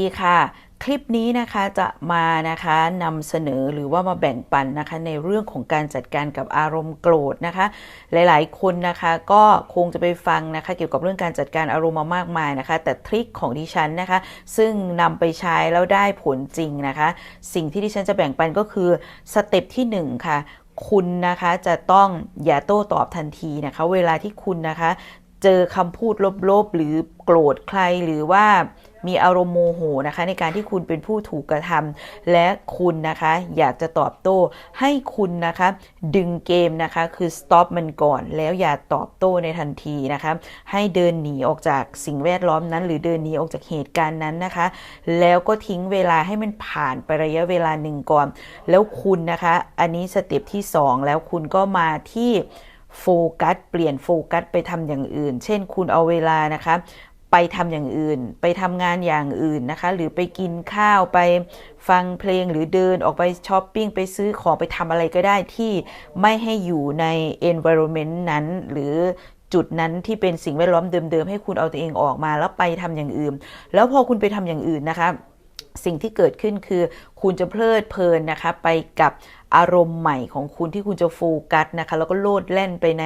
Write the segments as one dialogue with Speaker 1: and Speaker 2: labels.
Speaker 1: ดีค่ะ คลิปนี้นะคะจะมานะคะนำเสนอหรือว่ามาแบ่งปันนะคะในเรื่องของการจัดการกับอารมณ์โกรธนะคะ หลายๆ คนนะคะก็คงจะไปฟังนะคะเกี่ยวกับเรื่องการจัดการอารมณ์มามากมายนะคะ แต่ทริคของดิฉันนะคะ ซึ่งนำไปใช้แล้วได้ผลจริงนะคะ สิ่งที่ดิฉันจะแบ่งปันก็คือสเต็ปที่หนึ่งค่ะ คุณนะคะจะต้องอย่าโต้ตอบทันทีนะคะ เวลาที่คุณนะคะ เจอคำพูดลบๆ หรือโกรธใครหรือว่า มีอารมณ์โมโหนะคะในการที่คุณเป็นผู้ถูกกระทำและคุณนะคะอยากจะตอบโต้ให้คุณนะคะดึงเกมนะคะคือ stop มันก่อน แล้วอย่าตอบโต้ในทันทีนะคะให้เดินหนีออกจากสิ่งแวดล้อมนั้น หรือเดินหนีออกจากเหตุการณ์นั้นนะคะ แล้วก็ทิ้งเวลาให้มันผ่านไประยะเวลาหนึ่งก่อน แล้วคุณนะคะ อันนี้สเต็ปที่ 2 แล้วคุณก็มาที่โฟกัสเปลี่ยนโฟกัสไปทำอย่างอื่น เช่นคุณเอาเวลานะคะ ไปทำอย่างอื่น ไปทำงานอย่างอื่นนะคะ หรือไปกินข้าวไปฟังเพลงหรือเดินออกไปช้อปปิ้งไปซื้อของไปทำอะไรก็ได้ที่ไม่ให้อยู่ใน environment นั้น หรือจุดนั้นที่เป็นสิ่งแวดล้อมเดิมๆ ให้คุณเอาตัวเองออกมาแล้วไปทำอย่างอื่น แล้วพอคุณไปทำอย่างอื่นนะคะ สิ่งที่เกิดขึ้นคือ คุณจะเพลิดเพลินนะคะ ไปกับอารมณ์ใหม่ของคุณที่คุณจะโฟกัสนะคะ แล้วก็โลดแล่นไปใน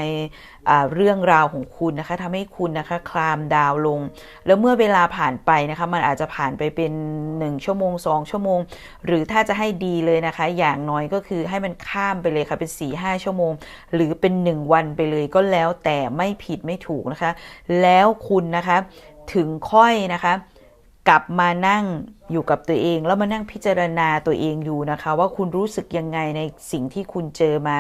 Speaker 1: เรื่องราวของคุณนะคะทำให้คุณนะคะคลามดาวลง แล้วเมื่อเวลาผ่านไปนะคะ มันอาจจะผ่านไปเป็น 1 ชั่วโมง 2 ชั่วโมง หรือถ้าจะให้ดีเลยนะคะ อย่างน้อยก็คือให้มันข้ามไปเลยค่ะเป็น 4-5 ชั่วโมง หรือเป็น 1 วันไปเลยก็แล้วแต่ไม่ผิดไม่ถูกนะคะ แล้วคุณนะคะถึงค่อยนะคะ กลับมานั่งอยู่กับตัวเอง แล้วมานั่งพิจารณาตัวเองอยู่นะคะ ว่าคุณรู้สึกยังไงในสิ่งที่คุณเจอมา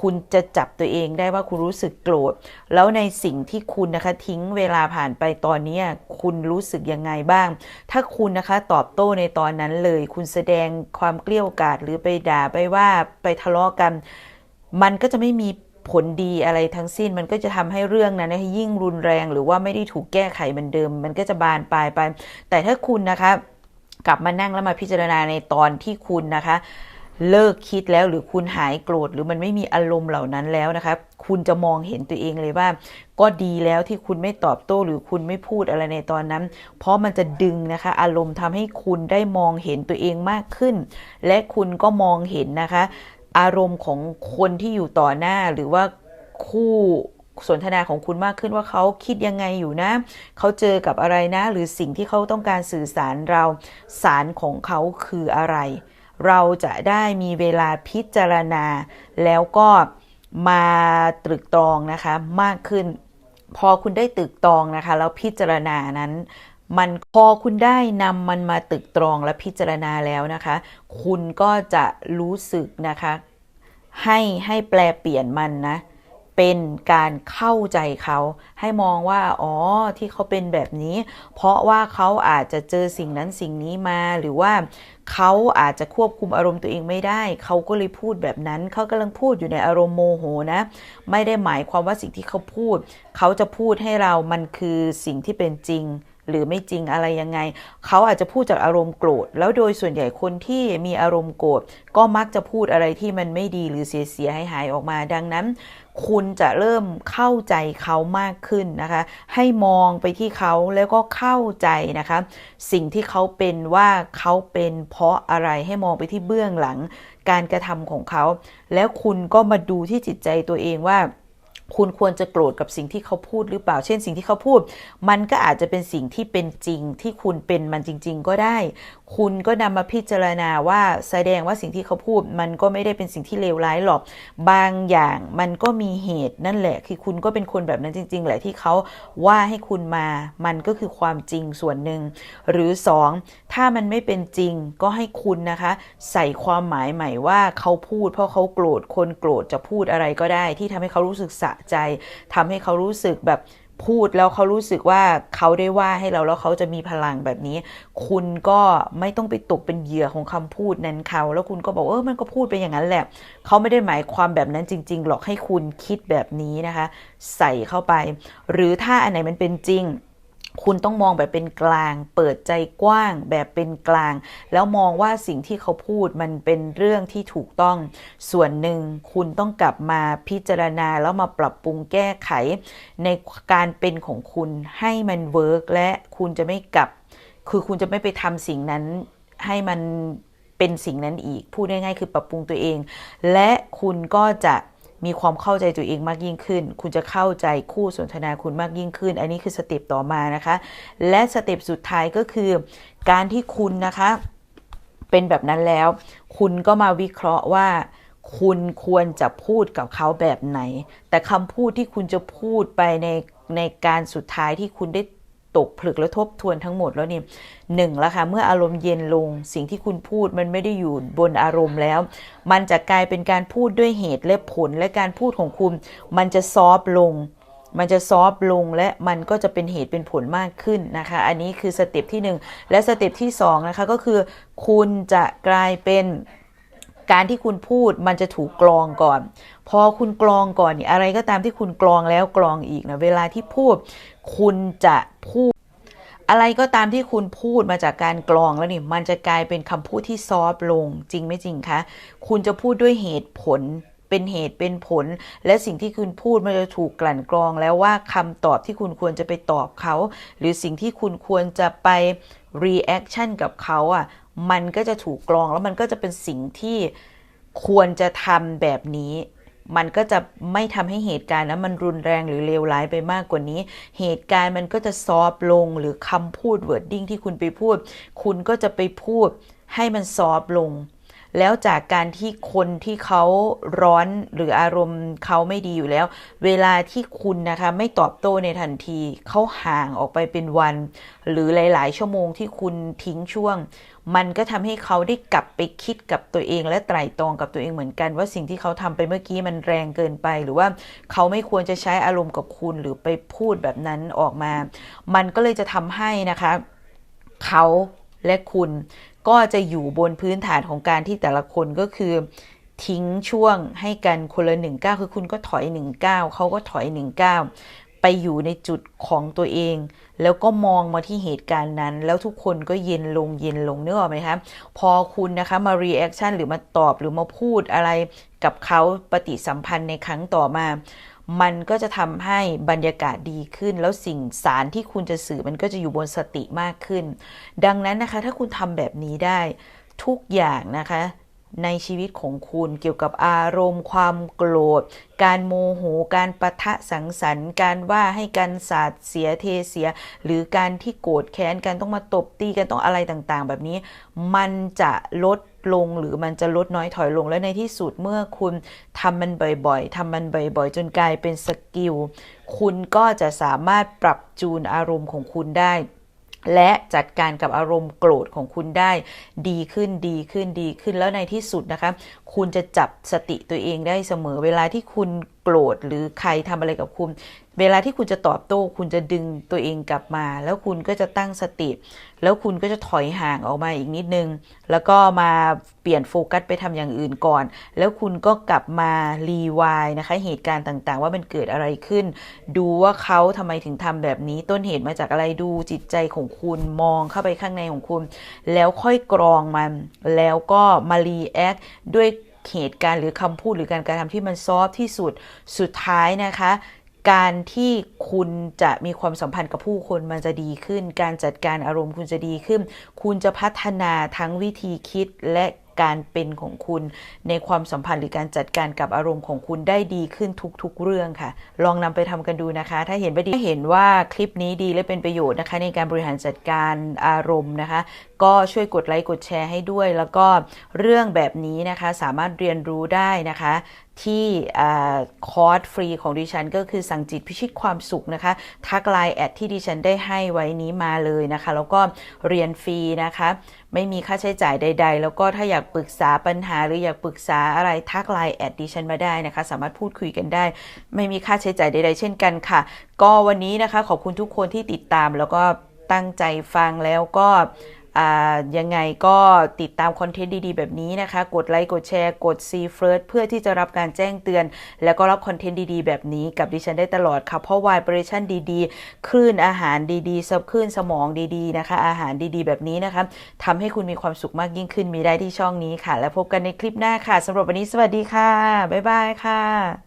Speaker 1: คุณจะจับตัวเองได้ว่าคุณรู้สึกโกรธแล้วในสิ่งที่คุณนะคะทิ้งเวลาผ่านไปตอนนี้คุณรู้สึกยังไงบ้าง ถ้าคุณนะคะตอบโต้ในตอนนั้นเลย คุณแสดงความเกลี้ยกล่อมหรือไปด่าไปว่าไปทะเลาะกัน มันก็จะไม่มี ผลดีอะไรทั้งสิ้น มันก็จะทำให้เรื่องนั้นยิ่งรุนแรงหรือว่าไม่ได้ถูกแก้ไขเหมือนเดิม มันก็จะบานปลายไป แต่ถ้าคุณนะคะกลับมานั่งแล้วมาพิจารณาในตอนที่คุณนะคะเลิกคิดแล้วหรือคุณหายโกรธหรือมันไม่มีอารมณ์เหล่านั้นแล้วนะคะคุณจะมองเห็นตัวเองเลยว่า ก็ดีแล้วที่คุณไม่ตอบโต้หรือคุณไม่พูดอะไรในตอนนั้น เพราะมันจะดึงนะคะ อารมณ์ทำให้คุณได้มองเห็นตัวเองมากขึ้น และคุณก็มองเห็นนะคะ อารมณ์ของคนที่อยู่ต่อหน้าหรือว่าคู่สนทนาของคุณมากขึ้นว่าเขาคิดยังไงอยู่นะ เขาเจอกับอะไรนะ หรือสิ่งที่เขาต้องการสื่อสารเราสารของเขาคืออะไร เราจะได้มีเวลาพิจารณา แล้วก็มาตรึกตรองนะคะมากขึ้น พอคุณได้ตรึกตรองนะคะแล้วพิจารณานั้น มันพอคุณได้นำมันมาตึกตรองและพิจารณาแล้วนะคะ คุณก็จะรู้สึกนะคะ ให้ให้แปลเปลี่ยนมันนะ เป็นการเข้าใจเขา ให้มองว่า อ๋อ ที่เขาเป็นแบบนี้ เพราะว่าเขาอาจจะเจอสิ่งนั้นสิ่งนี้มา หรือว่าเขาอาจจะควบคุมอารมณ์ตัวเองไม่ได้ เขาก็เลยพูดแบบนั้น เขากำลังพูดอยู่ในอารมณ์โมโหนะ ไม่ได้หมายความว่าสิ่งที่เขาพูด เขาจะพูดให้เรา มันคือสิ่งที่เป็นจริง หรือไม่จริงอะไรยังไง เขาอาจจะพูดจากอารมณ์โกรธ แล้วโดยส่วนใหญ่คนที่มีอารมณ์โกรธก็มักจะพูดอะไรที่มันไม่ดีหรือเสียเสียหายหายออกมา ดังนั้น คุณจะเริ่มเข้าใจเขามากขึ้นนะคะ ให้มองไปที่เขาแล้วก็เข้าใจนะคะ สิ่งที่เขาเป็นว่าเขาเป็นเพราะอะไรให้มองไปที่เบื้องหลัง การกระทำของเขา แล้วคุณก็มาดูที่จิตใจตัวเองว่า คุณควรจะโกรธกับสิ่งที่เขาพูดหรือเปล่า เช่นสิ่งที่เขาพูด มันก็อาจจะเป็นสิ่งที่เป็นจริงที่คุณเป็นมันจริง ๆ ก็ได้ คุณก็นำมาพิจารณาว่าแสดงว่าสิ่งที่เขาพูด มันก็ไม่ได้เป็นสิ่งที่เลวร้ายหรอก บางอย่างมันก็มีเหตุนั่นแหละ คือคุณก็เป็นคนแบบนั้นจริง ๆ แหละที่เขาว่าให้คุณมา มันก็คือความจริงส่วนหนึ่ง หรือ 2 ถ้ามันไม่เป็นจริงก็ให้คุณนะคะ ใส่ความหมายใหม่ว่าเขาพูด เพราะเขาโกรธ คนโกรธจะพูดอะไรก็ได้ ที่ทำให้เขารู้สึกสะใจทำให้เขารู้สึกแบบพูดแล้วเขารู้สึกว่าเขาได้ว่าให้เราแล้วเขาจะมีพลังแบบนี้ คุณก็ไม่ต้องไปตกเป็นเหยื่อของคำพูดนั้นเขา แล้วคุณก็บอกเออมันก็พูดไปอย่างนั้นแหละ เขาไม่ได้หมายความแบบนั้นจริง ๆ หรอกให้คุณคิดแบบนี้นะคะ ใส่เข้าไป หรือถ้าอันไหนมันเป็นจริง คุณต้องมองแบบเป็นกลาง เปิดใจกว้างแบบเป็นกลาง แล้วมองว่าสิ่งที่เขาพูดมันเป็นเรื่องที่ถูกต้อง ส่วนหนึ่งคุณต้องกลับมาพิจารณาแล้วมาปรับปรุงแก้ไข ในการเป็นของคุณให้มันเวิร์กและคุณจะไม่กลับ คือคุณจะไม่ไปทำสิ่งนั้นให้มันเป็นสิ่งนั้นอีก พูดง่ายๆคือปรับปรุงตัวเอง และคุณก็จะ มีความเข้าใจตัวเองมากยิ่งขึ้น คุณจะเข้าใจคู่สนทนาคุณมากยิ่งขึ้น อันนี้คือสเต็ปต่อมานะคะ และสเต็ปสุดท้ายก็คือการที่คุณนะคะ เป็นแบบนั้นแล้ว คุณก็มาวิเคราะห์ว่าคุณควรจะพูดกับเขาแบบไหน แต่คำพูดที่คุณจะพูดไปในในการสุดท้ายที่คุณได้ ตกผลึกและทบทวนทั้งหมดแล้วนี่หนึ่งแล้วค่ะเมื่ออารมณ์เย็นลงสิ่งที่คุณพูดมันไม่ได้อยู่บนอารมณ์แล้ว มันจะกลายเป็นการพูดด้วยเหตุและผลและการพูดของคุณ มันจะซอฟลง มันจะซอฟลงและมันก็จะเป็นเหตุเป็นผลมากขึ้นนะคะ อันนี้คือสเต็ปที่ 1 และสเต็ปที่2นะคะก็คือ คุณจะกลายเป็น การที่คุณพูดมันจะถูกกรองก่อน พอคุณกรองก่อนนี่อะไรก็ตามที่คุณกรองแล้วกรองอีกนะเวลาที่พูด คุณจะพูด อะไรก็ตามที่คุณพูดมาจากการกรองแล้วนี่มันจะกลายเป็นคำพูดที่ซอฟลงจริงไม่จริงคะคุณจะพูดด้วยเหตุผล เป็นเหตุเป็นผล และสิ่งที่คุณพูดมันจะถูกกลั่นกรองแล้วว่าคำตอบที่คุณควรจะไปตอบเขา หรือสิ่งที่คุณควรจะไป reaction กับเขาอะมันก็จะถูกกรองแล้วมันก็จะเป็นสิ่งที่ควรจะทำแบบนี้มันก็จะไม่ทำให้เหตุการณ์นั้นมันรุนแรงหรือเลวร้ายไปมากกว่านี้ เหตุการณ์มันก็จะซอฟลงหรือคำพูด wording ที่คุณไปพูด คุณก็จะไปพูดให้มันซอฟลง แล้วจากการที่คนที่เขาร้อนหรืออารมณ์เขาไม่ดีอยู่แล้ว เวลาที่คุณนะคะไม่ตอบโต้ในทันทีเขาห่างออกไปเป็นวัน หรือหลาย ๆ ชั่วโมงที่คุณทิ้งช่วง มันก็ทำให้เขาได้กลับไปคิดกับตัวเองและไตร่ตรองกับตัวเองเหมือนกัน ว่าสิ่งที่เขาทำไปเมื่อกี้มันแรงเกินไป หรือว่าเขาไม่ควรจะใช้อารมณ์กับคุณหรือไปพูดแบบนั้นออกมา มันก็เลยจะทำให้นะคะเขาและคุณ ก็จะอยู่บนพื้นฐานของการที่แต่ละคนก็คือ ทิ้งช่วงให้กันคนละหนึ่งก้าคือคุณก็ถอยหนึ่งก้าเขาก็ถอยหนึ่งก้าไปอยู่ในจุดของตัวเอง แล้วก็มองมาที่เหตุการณ์นั้น แล้วทุกคนก็เย็นลงเย็นลงเนึกออกไหมคะพอคุณนะคะมา reaction หรือมาตอบหรือมาพูดอะไรกับเขาปฏิสัมพันธ์ในครั้งต่อมา มันก็จะทำให้บรรยากาศดีขึ้น แล้วสิ่งสารที่คุณจะสื่อมันก็จะอยู่บนสติมากขึ้น ดังนั้นนะคะ ถ้าคุณทำแบบนี้ได้ทุกอย่างนะคะ ในชีวิตของคุณเกี่ยวกับอารมณ์ ความโกรธ การโมโห การประทะสังสรรค์ การว่าให้กันสาดเสียเทเสีย หรือการที่โกรธแค้นกันต้องมาตบตีกันต้องอะไรต่างๆ แบบนี้ มันจะลดลงหรือมันจะลดน้อยถอยลงและในที่สุดเมื่อคุณทำมันบ่อยๆทำมันบ่อยๆ จนกลายเป็นสกิลคุณก็จะสามารถปรับจูนอารมณ์ของคุณได้ และจัดการกับอารมณ์โกรธของคุณได้ดีขึ้นดีขึ้นดีขึ้นแล้วในที่สุดนะคะคุณจะจับสติตัวเองได้เสมอ เวลาที่คุณโกรธหรือใครทำอะไรกับคุณ เวลาที่คุณจะตอบโต้ คุณจะดึงตัวเองกลับมา แล้วคุณก็จะตั้งสติ แล้วคุณก็จะถอยห่างออกมาอีกนิดนึง แล้วก็มาเปลี่ยนโฟกัสไปทำอย่างอื่นก่อน แล้วคุณก็กลับมารีวายนะคะ เหตุการณ์ต่างๆ ว่ามันเกิดอะไรขึ้น ดูว่าเขาทำไมถึงทำแบบนี้ ต้นเหตุมาจากอะไรดูจิตใจของคุณมองเข้าไปข้างในของคุณ แล้วค่อยกรองมัน แล้วก็มารีแอคด้วย เหตุการณ์หรือคำพูดหรือการกระทำที่มันซอฟที่สุดสุดท้ายนะคะ การที่คุณจะมีความสัมพันธ์กับผู้คนมันจะดีขึ้น การจัดการอารมณ์คุณจะดีขึ้น คุณจะพัฒนาทั้งวิธีคิดและ การเป็นของคุณ ในความสัมพันธ์หรือการจัดการกับอารมณ์ของคุณได้ดีขึ้นทุกๆ เรื่องค่ะ ลองนำไปทำกันดูนะคะ ถ้าเห็นว่าดีเห็นว่าคลิปนี้ดีและเป็นประโยชน์นะคะ ในการบริหารจัดการอารมณ์นะคะ ก็ช่วยกดไลค์กดแชร์ให้ด้วย แล้วก็เรื่องแบบนี้นะคะ สามารถเรียนรู้ได้นะคะ ที่คอร์สฟรีของดิฉัน ก็คือสั่งจิตพิชิตความสุขนะคะ ทักไลน์แอดที่ดิฉันได้ให้ไว้นี้มาเลยนะคะ แล้วก็เรียนฟรีนะคะ ไม่มีค่าใช้จ่ายใด ๆ แล้วก็ถ้าอยากปรึกษาปัญหาหรืออยากปรึกษาอะไรทักไลน์แอดดิฉันมาได้นะคะ สามารถพูดคุยกันได้ ไม่มีค่าใช้จ่ายใด ๆ เช่นกันค่ะ ก็วันนี้นะคะขอบคุณทุกคนที่ติดตามแล้วก็ตั้งใจฟังแล้วก็ ยังไงก็ติดตามคอนเทนต์ดีๆ แบบนี้นะคะ กดไลค์ กดแชร์ กด See First เพื่อที่จะรับการแจ้งเตือน แล้วก็รับคอนเทนต์ดีๆ แบบนี้ กับดิฉันได้ตลอดค่ะ เพราะวายเปอร์ชั่นดีๆ คลื่นอาหารดีๆซับคลื่นสมองดีๆ นะคะ อาหารดีๆ แบบนี้นะคะทำให้คุณมีความสุขมากยิ่งขึ้นมีได้ที่ช่องนี้ค่ะ แล้วพบกันในคลิปหน้าค่ะสำหรับวันนี้สวัสดีค่ะ บ๊ายบายค่ะ